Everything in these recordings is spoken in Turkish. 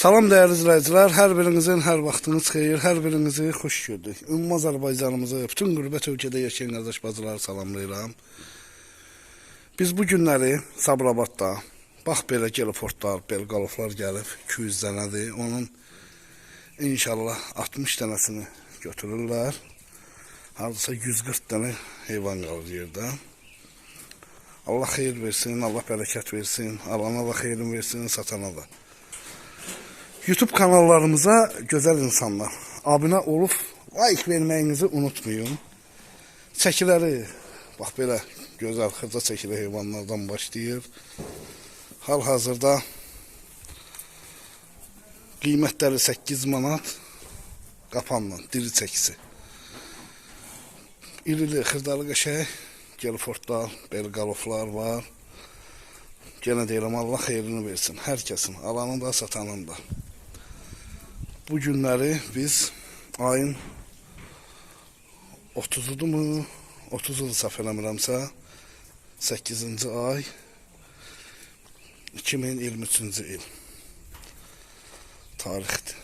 Salam değerli izləyicilər, hər birinizin hər vaxtınız xeyir, hər birinizi xoş gördük. Ümumi Azərbaycanımızı, bütün qürbət ölkədə yaşayan qardaş bacıları salamlayıram. Biz bu günləri Sabirabadda, bax belə geliportlar, belqaloflar gəlib 200 dənədir. Onun inşallah 60 dənəsini götürürlər. Hardasa 140 dənə heyvan qalır yerdə. Allah xeyir versin, Allah bərəkət versin, alana da xeyrin versin, satana da. YouTube kanallarımıza güzel insanlar abone olup like verməyinizi unutmayın. Çəkiləri bax belə gözəl xırda çəkili heyvanlardan başlayır. Hal-hazırda qiymətləri 8 manat qapanla diri çəkisi. İrili xırdalı qəşəng gelfortlar, belgaloflar var. Gene deyirəm Allah xeyrini versin hər kəsin, alanın da, satanın da. Bu günləri biz ayın 30'udur mu? 30'udur səhv eləmirəmsə 8-ci ay 2023-cü il tarixdir.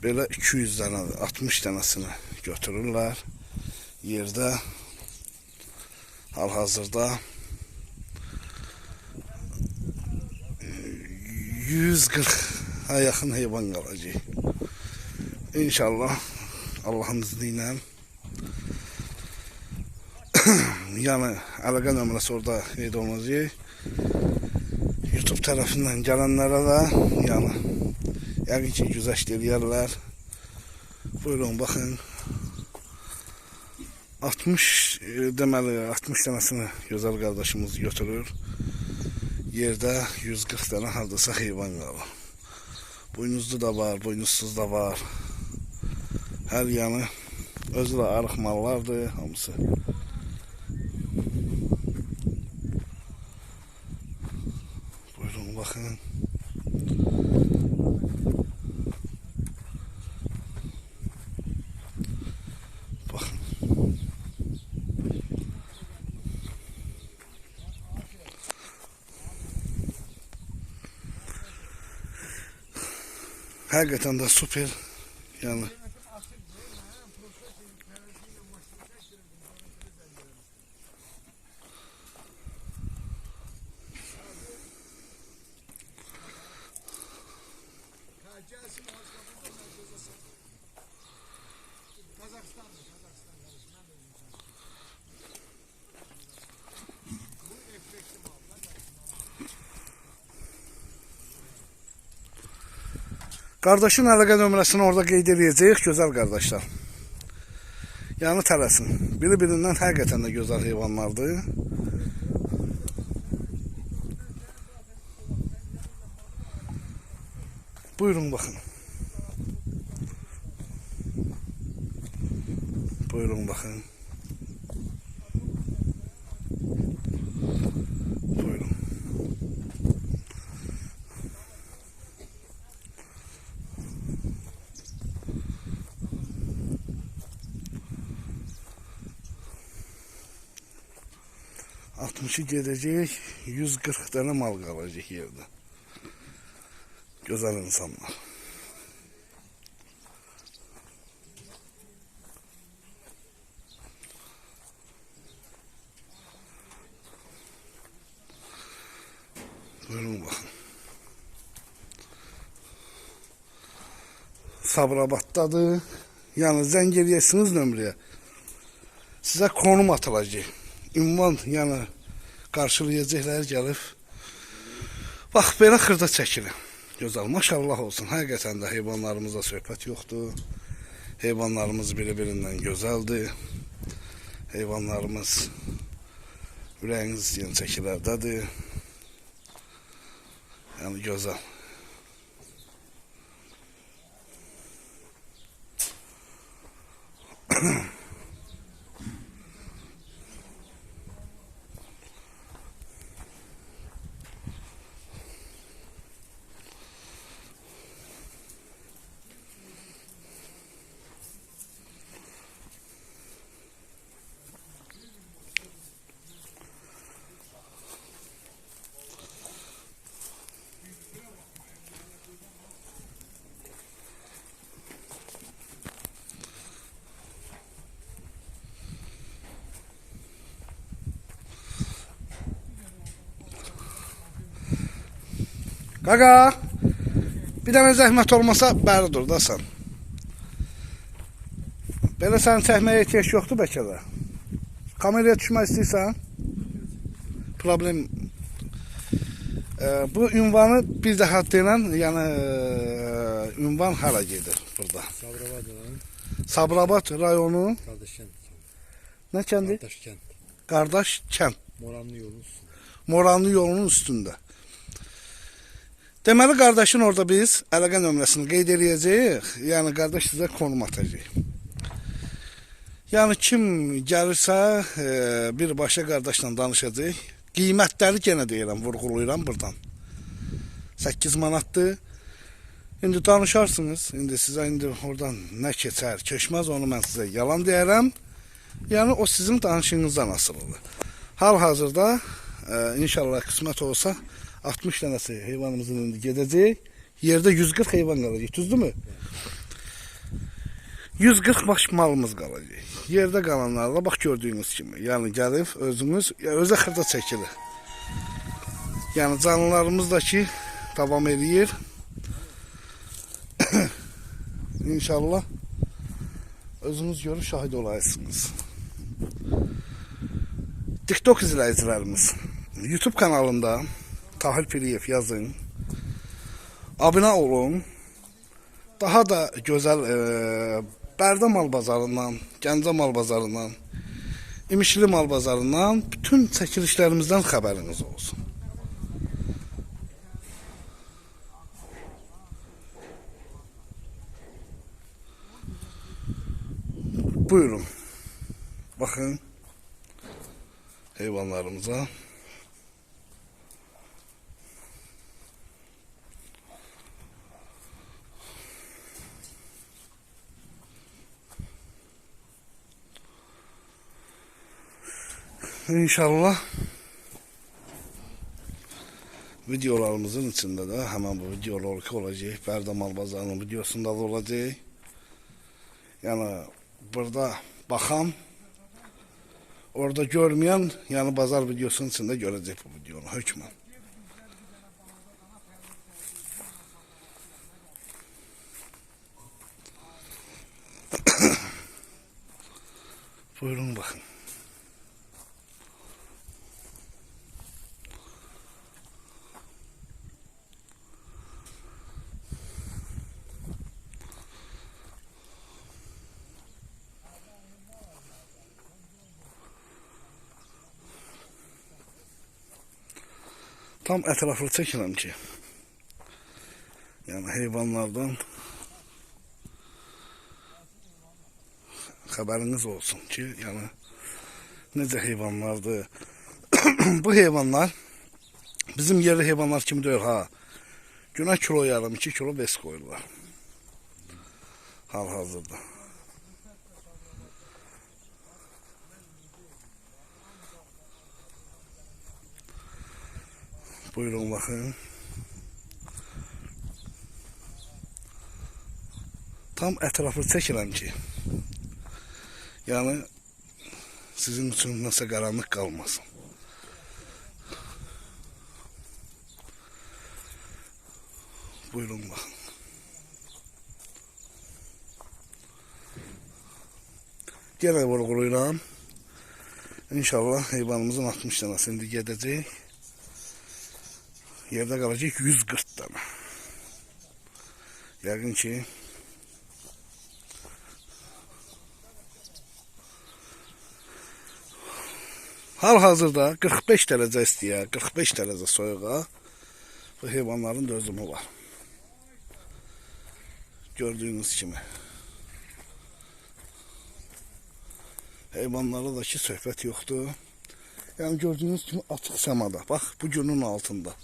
Belə 200 dənə, 60 dənəsini götürürlər. Yerdə hal-hazırda 140'a yakın hayvan kalacak. İnşallah Allah'ın izniyle yani əlaqə nömrəsi orada qeyd olunacaq. YouTube tarafından gelenlere de yani yəqin ki güzəşt eləyərlər. Buyurun baxın. 60 e, deməli 60 dənəsini gözəl qardaşımız götürür. Yerdə 140 dənə hardasa heyvan qalır. Buynuzlu da var, buynuzsuz da var. Hər yanı özü də arıq mallardır hamısı. Buyurun baxın. Hakikaten de süper. Yani Qardaşın əlaqə nömrəsini orada qeyd edəcəyik, gözəl qardaşlar. Yəni tələsin. Biri-birindən həqiqətən də gözəl heyvanlardır. Buyurun baxın. Buyurun baxın. 60'ı gelecek, 140 tane mal kalacak evde. Güzel insanlar. Buyurun bakın. Sabrabat'tadır. Yani zengeliyorsunuz nömrəyə. Sizə konum atılacaq. Ünvan yani qarşılayacaqlar gəlib. Bax belə xırda çəkilir. Gözəl, maşallah olsun. Həqiqətən də heyvanlarımızda söhbət yoxdur. Heyvanlarımız bir-birindən gözəldir. Heyvanlarımız ürəyiniz istəyən çəkilərdədir. Yəni gözəl. Qaqa. Bir dənə zəhmət olmasa bəri dur da sən. Belə sən çəkməyə ehtiyac yoxdur bəlkə də. Kameraya düşmək istəyirsən? Problem e, bu ünvanı bir daha deyilən, yəni e, ünvan hara gedir burada? Sabravada'nın Sabirabad rayonu Kardeşkent. nə kəndi? Kardeşkent. Qardaş kənd. Moranlı yolun üstünde. Moranlı yolunun üstündə. Deməli qardaşın orada biz əlaqə nömrəsini qeyd eləyəcəyik. Yəni qardaş sizə konum atacaq. Yəni kim gəlirsə, e, birbaşa qardaşla danışacaq. Qiymətləri yenə deyirəm, vurğulayıram burdan. 8 manatdır. İndi danışarsınız. İndi sizə indi oradan nə keçər, keçməz onu mən sizə yalan deyərəm. Yəni o sizin danışığınızdan asılıdır. Hal-hazırda e, inşallah qismət olsa 60 dənəsi heyvanımızın indi gedəcək. Yerdə 140 heyvan qalacaq, düzdürmü? 140 baş malımız qalacaq. Yerdə qalanlarla bax gördüyünüz kimi, yəni gəlib özümüz ya özə xırda çəkilir. Yəni canlılarımız da ki davam eləyir. İnşallah özünüz görüb şahid olasınız. TikTok izləyicilərimiz YouTube kanalında Tahir Piriyev yazın. Abunə olun. Daha da gözəl e, Bərdə mal bazarından, Gəncə mal bazarından, İmişli mal bazarından bütün çəkilişlərimizdən xəbəriniz olsun. Buyurun. Bakın hayvanlarımıza. İnşallah videolarımızın içinde de hemen bu videolar olacak. Berdamal Bazarı'nın videosunda da olacak. Yani burada bakan orada görmeyen yani bazar videosunun içinde görecek bu videonu hükmen. Buyurun bakın. Tam etraflı çəkirəm ki, yəni heyvanlardan xəbəriniz olsun ki, yəni necə heyvanlardır. Bu heyvanlar bizim yerli heyvanlar kimi deyil ha. Günə kilo yarım, 2 kilo bes qoyurlar. Hal-hazırda. Buyurun bakın. Tam ətraflı çəkirəm ki, yəni sizin üçün nəsə qaranlıq qalmasın. Buyurun baxın. Yenə vurğulayıram. İnşallah heyvanımızın 60 dənəsi indi gedəcək. Yerde kalacak 140 tane. Yəqin ki Hal-hazırda 45 dərəcə istiyə, 45 dərəcə soyuğa bu heyvanların dözümü var. Gördüyünüz kimi. Heyvanlara da ki söhbət yoxdur. Yəni gördüyünüz kimi açıq səmada. Bax bu günün altında.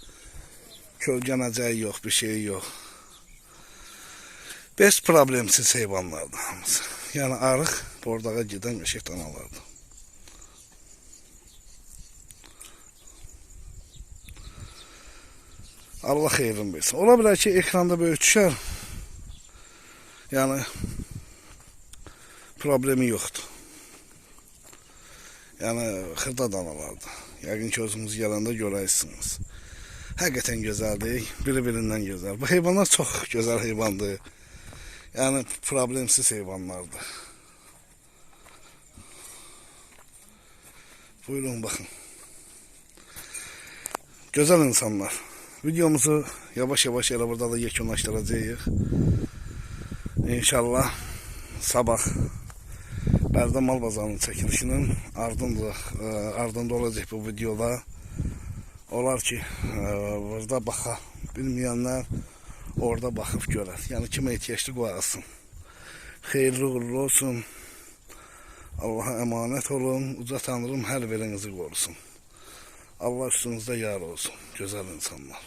Kölgənəcəyi yox, bir şey yox. Bez problemsiz heyvanlardır hamısı. Yəni arıq bordağa gedən qəşəng danalardır. Allah xeyrin versin. Ola bilər ki, ekranda böyük düşər. Yəni problemi yoxdur. Yəni xırda danalardır. Yəqin ki, özünüz gələndə görərsiniz. Həqiqətən gözəldir, biri-birindən gözəl. Bu heyvanlar çox gözəl heyvandır. Yəni problemsiz heyvanlardır. Buyurun baxın. Gözəl insanlar. Videomuzu yavaş-yavaş elə burada da yekunlaşdıracağıq. İnşallah sabah Bərdə mal bazarının çəkilişinin ardında e, ardında olacaq bu videoda. Olar ki, e, burada baxa bilməyənlər orada baxıb görər. Yəni kimə ehtiyaclı qoyasın. Xeyirli uğurlu olsun. Allaha əmanət olun. Uca Tanrım hər birinizi qorusun. Allah üstünüzdə yar olsun. Gözəl insanlar.